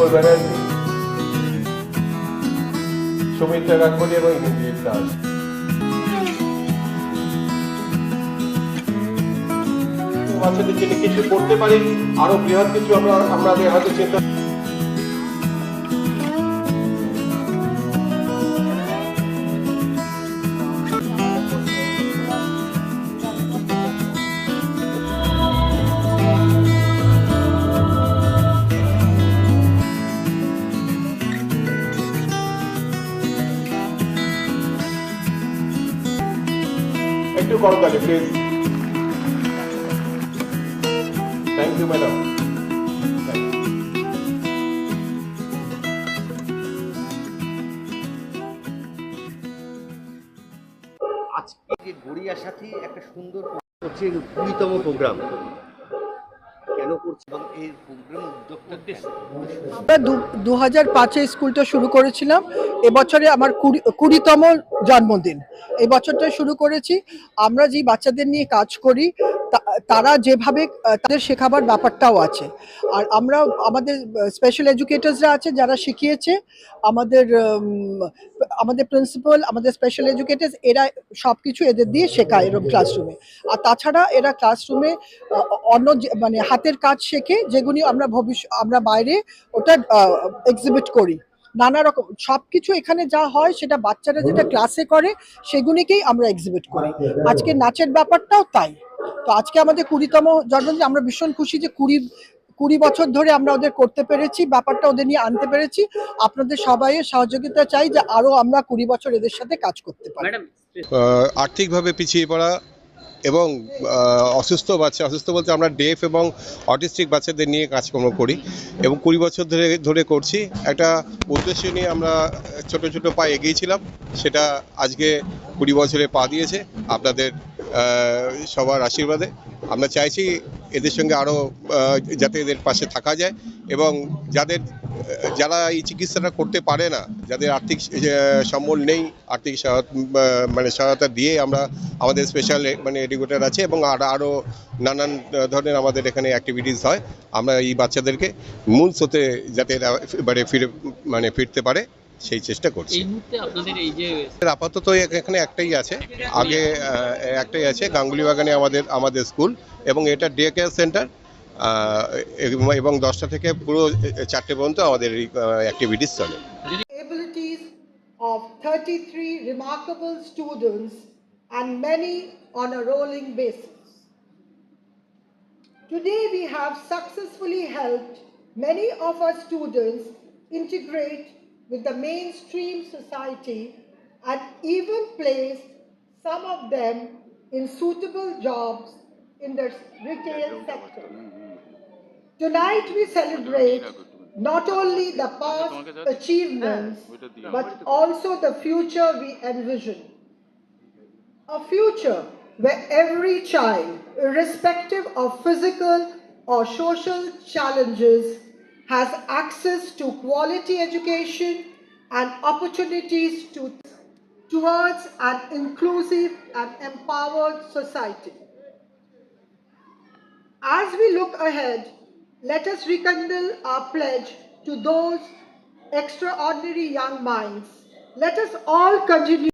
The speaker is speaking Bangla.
ধ্রুব ব্যানার্জি এবং ইন্দ্রজিৎ দাস বাচ্চাদের কিছু করতে পারি। আরও বৃহৎ কিছু আমরা আমাদের হয়তো চিন্তা একটু করতালি প্লিজ থ্যাংক ইউ ম্যাডাম আজকে যে গড়িয়ার সাথে একটা সুন্দর হচ্ছে কুড়িতম প্রোগ্রাম। কেন করছে? এবং এই প্রোগ্রাম দু হাজার পাঁচে স্কুলটা শুরু করেছিলাম। এবছরে আমার কুড়ি কুড়িতম জন্মদিন। এবছরটা বছরটা শুরু করেছি। আমরা যে বাচ্চাদের নিয়ে কাজ করি তারা যেভাবে তাদের শেখাবার ব্যাপারটাও আছে। আর আমরা, আমাদের স্পেশাল এডুকেটার্সরা আছে যারা শিখিয়েছে, আমাদের আমাদের প্রিন্সিপাল আমাদের স্পেশাল এডুকেটার্স এরা সব কিছু এদের দিয়ে শেখায় এরকম ক্লাসরুমে আর তাছাড়া এরা ক্লাসরুমে অন্য মানে হাতের কাজ শেখে, যেগুলি আমরা ভবিষ্যৎ আমরা বাইরে ওটা এক্সিবিট করি। নানা রকম সব কিছু এখানে যা হয় সেটা বাচ্চারা যেটা ক্লাসে করে, সেগুলিকেই আমরা এক্সিবিট করি। আজকে নাচের ব্যাপারটাও তাই। তো আজকে আমাদের কুড়িতম জন্মদিন, আমরা ভীষণ খুশি যে কুড়ি কুড়ি বছর ধরে আমরা ওদের করতে পেরেছি, ব্যাপারটা ওদের নিয়ে আনতে পেরেছি। আপনাদের সবাইয়ের সহযোগিতা চাই যে আরও আমরা কুড়ি বছর এদের সাথে কাজ করতে পারি। আর্থিকভাবে পিছিয়ে পড়া এবং অসুস্থ বাচ্চা, অসুস্থ বলতে আমরা ডেফ এবং অটিস্টিক বাচ্চাদের নিয়ে কাজকর্ম করি এবং কুড়ি বছর ধরে ধরে করছি। একটা উদ্দেশ্য নিয়ে আমরা ছোট ছোট পা এগিয়েছিলাম, সেটা আজকে কুড়ি বছরে পা দিয়েছে। আপনাদের সবার আশীর্বাদে। আমরা চাইছি এদের সঙ্গে আরও যাতে এদের পাশে থাকা যায় এবং যাদের যারা এই চিকিৎসাটা করতে পারে না, যাদের আর্থিক সম্বল নেই, আর্থিক সহায়তা মানে সহায়তা দিয়ে আমরা আমাদের স্পেশাল মানে এডুকেটার আছে এবং আর আরও নানান ধরনের আমাদের এখানে অ্যাক্টিভিটিস হয়। আমরা এই বাচ্চাদেরকে মূল স্রোতে যাতে এরা এবারে ফিরে মানে ফিরতে পারে। সেই চেষ্টা করছি এই মুহূর্তে আপনাদের এই যে আপাতত এখানে একটাই আছে আগে একটাই আছে গাঙ্গুলি বাগানে আমাদের আমাদের স্কুল এবং এটা ডে কেয়ার সেন্টার এবং দশটা থেকে পুরো চারটে পর্যন্ত আমাদের অ্যাক্টিভিটিস চলে of 33 remarkable students and many on a rolling basis. Today we have successfully helped many of our students integrate with the mainstream society and even placed some of them in suitable jobs in the retail sector. Tonight we celebrate not only the past achievements but also the future we envision. A future where every child, irrespective of physical or social challenges, has access to quality education and opportunities to, towards an inclusive and empowered society. As we look ahead, let us rekindle our pledge to those extraordinary young minds. Let us all continue.